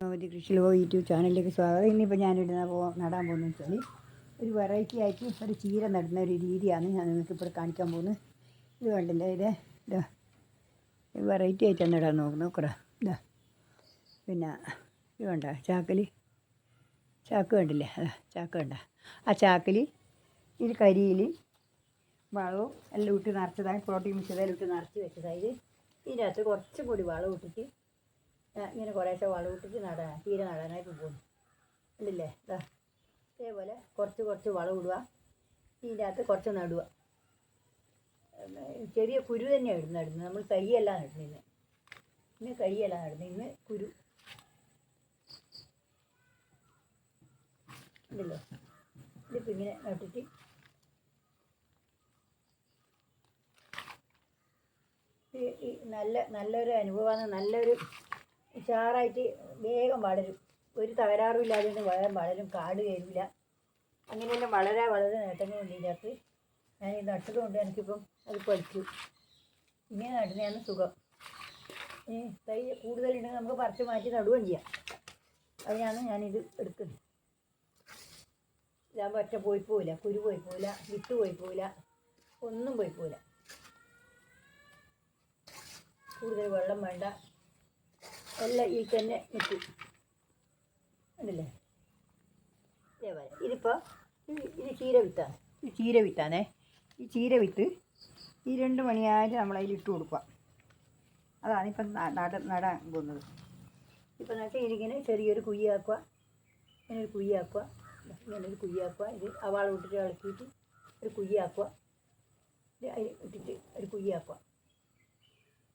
ഒരു കൃഷി law YouTube ചാനലിലേക്ക് സ്വാഗതം. ഇന്നിപ്പോൾ ഞാനിടുന്ന പോ നടാൻ പോകുന്നത് വെച്ചാൽ ഒരു വെറൈറ്റി ആയിട്ട് ഒരു ചീര നടുന്ന ഒരു രീതിയാണ് ഞാൻ നിങ്ങൾക്ക് ഇപ്പോൾ കാണിക്കാൻ പോകുന്നത്. ഇത് കണ്ടില്ലേ? ഇത് ഇതാ. വെറൈറ്റി ആയിട്ടാണ് നടാൻ നോക്കുന്നത്. നോക്കടാ. ഇതാ. പിന്നെ ഇത് വേണ്ട ചാക്കൽ ചാക്ക് കണ്ടില്ലേ? അതാ ചാക്ക് വേണ്ട ആ ചാക്കലി ഇത് കരിയിൽ വളവും എല്ലാം ഇട്ട് നിറച്ചതായി പ്രോട്ടീൻ മിക്സതെല്ലാം ഇട്ട് നിറച്ച് വെച്ചതായി ഇതിനകത്ത് കുറച്ച് പൊടി വളം ഇട്ടിട്ട് ഇങ്ങനെ കുറേശ്ശെ വളം ഇട്ടിട്ട് നടാൻ തീരെ നടാനായിട്ട് പോകുന്നു. ഇല്ലേ ഇതാ ഇതേപോലെ കുറച്ച് കുറച്ച് വളം ഇടുക ഇതിന്റെ അകത്ത് കുറച്ച് നടുക. ചെറിയ കുരു തന്നെയാണ് ഇടുന്നത് നടുന്നത്. നമ്മൾ തൈയല്ല നടുന്നത് ഇന്ന് ഇന്ന് തൈയല്ല നടുന്നത്. ഇന്ന് കുരു. ഉണ്ടല്ലോ ഇതിപ്പോൾ ഇങ്ങനെ നട്ടിട്ട് ഈ നല്ല നല്ലൊരു അനുഭവമാണ് നല്ലൊരു ഉഷാറായിട്ട് വേഗം വളരും. ഒരു തകരാറും ഇല്ലാതെ തന്നെ വേഗം വളരും കാട് കയറില്ല അങ്ങനെയെല്ലാം വളരെ വളരെ നേട്ടങ്ങളുണ്ട് ഇതിനകത്ത്. ഞാൻ ഈ നട്ടതുകൊണ്ട് എനിക്കിപ്പം അത് പഠിച്ചു ഇങ്ങനെ നടുന്നതാണ് സുഖം. ഈ തൈ കൂടുതലുണ്ടെങ്കിൽ നമുക്ക് പറിച്ച് മാറ്റി നടുകയും ചെയ്യാം. അതിനാണ് ഞാനിത് എടുക്കുന്നത് ഞാൻ ഒറ്റ പോയി പോവില്ല. കുരു പോയി പോവില്ല. വിത്ത് പോയി പോവില്ല. ഒന്നും പോയി പോവില്ല. കൂടുതൽ വെള്ളം വേണ്ട. എല്ലാം ഈ തന്നെ നിൽക്കും ഉണ്ടല്ലേ ഇതേപോലെ ഇതിപ്പോൾ ഇത് ചീര വിത്താണ്. ഇത് ചീര വിത്താണേ. ഈ ചീര വിത്ത് ഈ രണ്ട് മണിയായിട്ട് നമ്മളതിൽ ഇട്ട് കൊടുക്കുക. അതാണ് ഇപ്പം നട നടാൻ പോകുന്നത്. ഇപ്പം വെച്ചാൽ ഇതിങ്ങനെ ചെറിയൊരു കുയ്യാക്കുക ഇങ്ങനെ ഒരു കുയ്യാക്കുക ഇങ്ങനെ ഒരു കുയ്യാക്കുക ഇത് അവാള വിട്ടിട്ട് ഇളക്കിയിട്ട് ഒരു കുയ്യാക്കുക ഇത് അതിൽ ഇട്ടിട്ട് ഒരു കുയ്യാക്കുക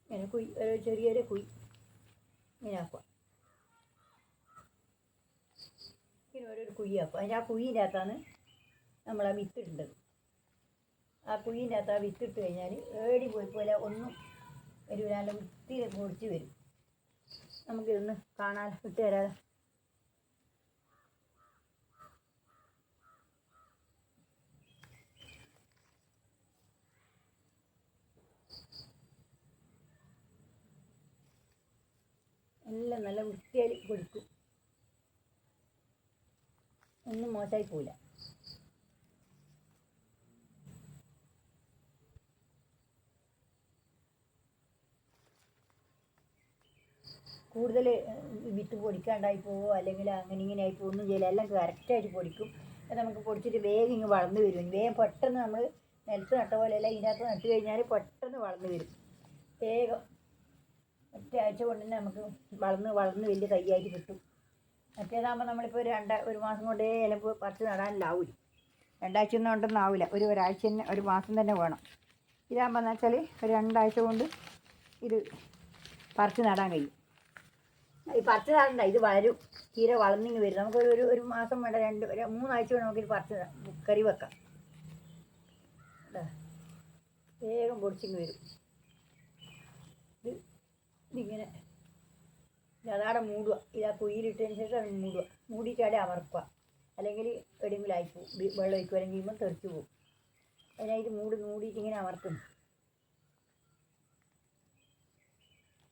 ഇങ്ങനെ കുയ് ഒരു ചെറിയൊരു കുയ് ഇങ്ങനെ ഓരോരു കുഴിയാക്കുക അതിന്റെ ആ കുയ്യിന്റെ അകത്താണ് നമ്മൾ ആ വിത്തിട്ടുണ്ടത് ആ കുഴിന്റെ അകത്ത് ആ വിത്തിട്ട് കഴിഞ്ഞാൽ ഏടി പോയി പോലെ ഒന്നും ഒരു നല്ല വൃത്തിയിൽ പൊടിച്ച് വരും. നമുക്കിതൊന്ന് കാണാൻ ഇട്ട് തരാതെ എല്ലാം നല്ല വൃത്തിയായി പൊടിക്കും ഒന്നും മോശമായി പോവില്ല. കൂടുതൽ വിത്ത് പൊടിക്കാണ്ടായി പോവോ അല്ലെങ്കിൽ അങ്ങനെ ഇങ്ങനെ ആയി പോകുന്നു ചെയ്യില്ല. എല്ലാം കറക്റ്റായിട്ട് പൊടിക്കും. നമുക്ക് പൊടിച്ചിട്ട് വേഗം ഇങ്ങ് വളർന്നു വരും. വേഗം പെട്ടെന്ന് നമ്മൾ നിലത്ത് നട്ട പോലെയല്ല ഇതിനകത്ത് നട്ട് കഴിഞ്ഞാൽ പെട്ടെന്ന് വളർന്നു വരും. വേഗം. ഒറ്റ ആഴ്ച കൊണ്ട് തന്നെ നമുക്ക് വളർന്ന് വളർന്ന് വലിയ തൈയായിട്ട് കിട്ടും. മറ്റേതാകുമ്പോൾ നമ്മളിപ്പോൾ ഒരു രണ്ട് ഒരു മാസം കൊണ്ടേ ചിലപ്പോൾ പറിച്ച് നടാനില്ലാവില്ല രണ്ടാഴ്ച ഒന്നും ഉണ്ടെന്നാവില്ല ഒരു ഒരാഴ്ച തന്നെ ഒരു മാസം തന്നെ വേണം. ഇതാകുമ്പോൾ എന്ന് വെച്ചാൽ ഒരു രണ്ടാഴ്ച കൊണ്ട് ഇത് പറിച്ച് നടാൻ കഴിയും. ഈ പറിച്ച് നടണ്ട ഇത് വരും. തീരെ വളർന്നിങ്ങ് വരും. നമുക്കൊരു ഒരു ഒരു മാസം വേണ്ട രണ്ട് ഒരു മൂന്നാഴ്ച വേണം നമുക്കിത് പറിച്ച് കറി വെക്കാം. വേഗം പൊടിച്ചിങ്ങ് വരും. ഇത് ഇതിങ്ങനെ അതാടെ മൂടുക. ഇതാ കുയിലിട്ടതിന് ശേഷം മൂടുക. മൂടിയിട്ടാടെ അമർക്കുക അല്ലെങ്കിൽ എവിടെയെങ്കിലും ആയിപ്പോവും വി- വെള്ളം ഒഴിക്കുക അല്ലെങ്കിൽ ഇമ്മ തെറിച്ച് പോകും അതിനായിട്ട് മൂടി മൂടിയിട്ട് ഇങ്ങനെ അമർത്തും.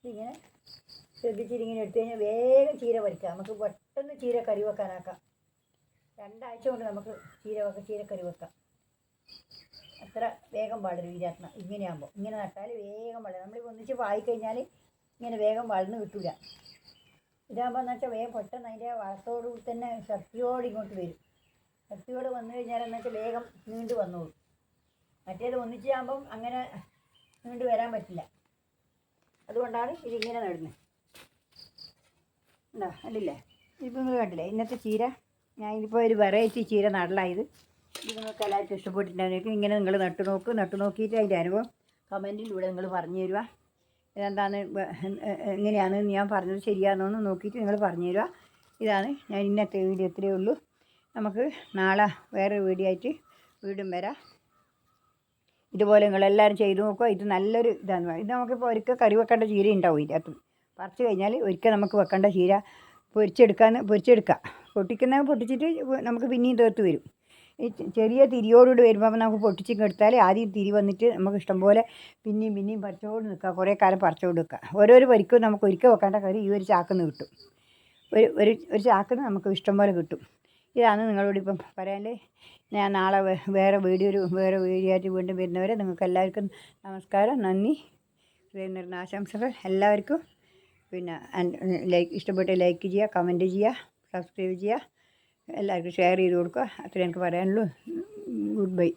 ഇങ്ങനെ ശ്രദ്ധിച്ചിട്ട് ഇങ്ങനെ എടുത്തു കഴിഞ്ഞാൽ വേഗം ചീര പറിക്കാം. നമുക്ക് പെട്ടെന്ന് ചീര കറി വെക്കാനാക്കാം രണ്ടാഴ്ച കൊണ്ട് നമുക്ക് ചീര വെക്കാം ചീര കറി വെക്കാം അത്ര വേഗം വളരും ഈ രത്നം. ഇങ്ങനെയാകുമ്പോൾ ഇങ്ങനെ നട്ടാൽ വേഗം വളരും നമ്മളിപ്പോൾ ഒന്നിച്ച് വായിക്കഴിഞ്ഞാൽ ഇങ്ങനെ വേഗം വളർന്ന് കിട്ടൂല. ഇതാകുമ്പോൾ എന്ന് വെച്ചാൽ വേഗം പെട്ടെന്ന് അതിന്റെ വളത്തോടു തന്നെ ശക്തിയോട് ഇങ്ങോട്ട് വരും. ശക്തിയോട് വന്നു കഴിഞ്ഞാൽ എന്ന് വെച്ചാൽ വേഗം നീണ്ടു വന്നോളും മറ്റേത് ഒന്നിച്ചാകുമ്പം അങ്ങനെ നീണ്ടു വരാൻ പറ്റില്ല. അതുകൊണ്ടാണ് ഇതിങ്ങനെ നടുന്നത് എന്താ കണ്ടില്ലേ? ഇപ്പം നിങ്ങൾ കണ്ടില്ലേ? ഇന്നത്തെ ചീര ഞാൻ ഇതിപ്പോൾ ഒരു വെറൈറ്റി ചീര നടലായത് ഇത്. നിങ്ങൾക്ക് എല്ലാവർക്കും ഇഷ്ടപ്പെട്ടിട്ടുണ്ടായിരുന്നു ഇങ്ങനെ നിങ്ങൾ നട്ടു നോക്ക് നട്ടു നോക്കിയിട്ട് അതിന്റെ അനുഭവം കമന്റിലൂടെ നിങ്ങൾ പറഞ്ഞു തരുക ഇതെന്താണ്? വ- എ- എ- എങ്ങനെയാണെന്ന് ഞാൻ പറഞ്ഞത് ശരിയാണെന്ന് നോക്കിയിട്ട് നിങ്ങൾ പറഞ്ഞു തരിക ഇതാണ് ഞാൻ ഇന്നത്തെ വീഡിയോ ഇത്രയേ ഉള്ളൂ. നമുക്ക് നാളെ വേറെ വീഡിയോ ആയിട്ട് വീണ്ടും വരാം. ഇതുപോലെ നിങ്ങളെല്ലാവരും ചെയ്തു നോക്കുക. ഇത് നല്ലൊരു ഇതാണ് ഇത് നമുക്കിപ്പോൾ ഒരിക്കൽ കറി വെക്കേണ്ട ചീര ഉണ്ടാവും ഇതിനകത്ത്. പറിച്ച് കഴിഞ്ഞാൽ ഒരിക്കൽ നമുക്ക് വെക്കേണ്ട ചീര പൊരിച്ചെടുക്കാൻ പൊരിച്ചെടുക്കാം. പൊട്ടിക്കുന്ന പൊട്ടിച്ചിട്ട് നമുക്ക് പിന്നെയും തീർത്ത് വരും. ഈ ചെറിയ തിരിയോടുകൂടി വരുമ്പോൾ നമുക്ക് പൊട്ടിച്ചിങ്ങ് എടുത്താൽ ആദ്യം തിരി വന്നിട്ട് നമുക്ക് ഇഷ്ടംപോലെ പിന്നെയും പിന്നെയും പറിച്ചുകൊണ്ട് നിൽക്കുക കുറേ കാലം പറിച്ചുകൊണ്ട് നിൽക്കുക ഓരോരോ പരിക്കും നമുക്ക് ഒരിക്കൽ വെക്കേണ്ട കറി ഈ ഒരു ചാക്കിന്ന് കിട്ടും. ഒരു ഒരു ഒരു ചാക്കിന് നമുക്ക് ഇഷ്ടം പോലെ കിട്ടും. ഇതാണ് നിങ്ങളോട് ഇപ്പം പറയാൻ ഞാൻ നാളെ വേറെ വീഡിയോ ഒരു വേറെ വീഡിയോ ആയിട്ട് വീണ്ടും വരുന്നവരെ നിങ്ങൾക്ക് എല്ലാവർക്കും നമസ്കാരം. നന്ദി. ഹൃദയം ആശംസകൾ എല്ലാവർക്കും. പിന്നെ ലൈക്ക് ഇഷ്ടപ്പെട്ട് ലൈക്ക് ചെയ്യുക കമന്റ് ചെയ്യുക സബ്സ്ക്രൈബ് ചെയ്യുക. എല്ലാവർക്കും ഷെയർ ചെയ്ത് കൊടുക്കുക. അത്രയും എനിക്ക് പറയാനുള്ളൂ. Good bye.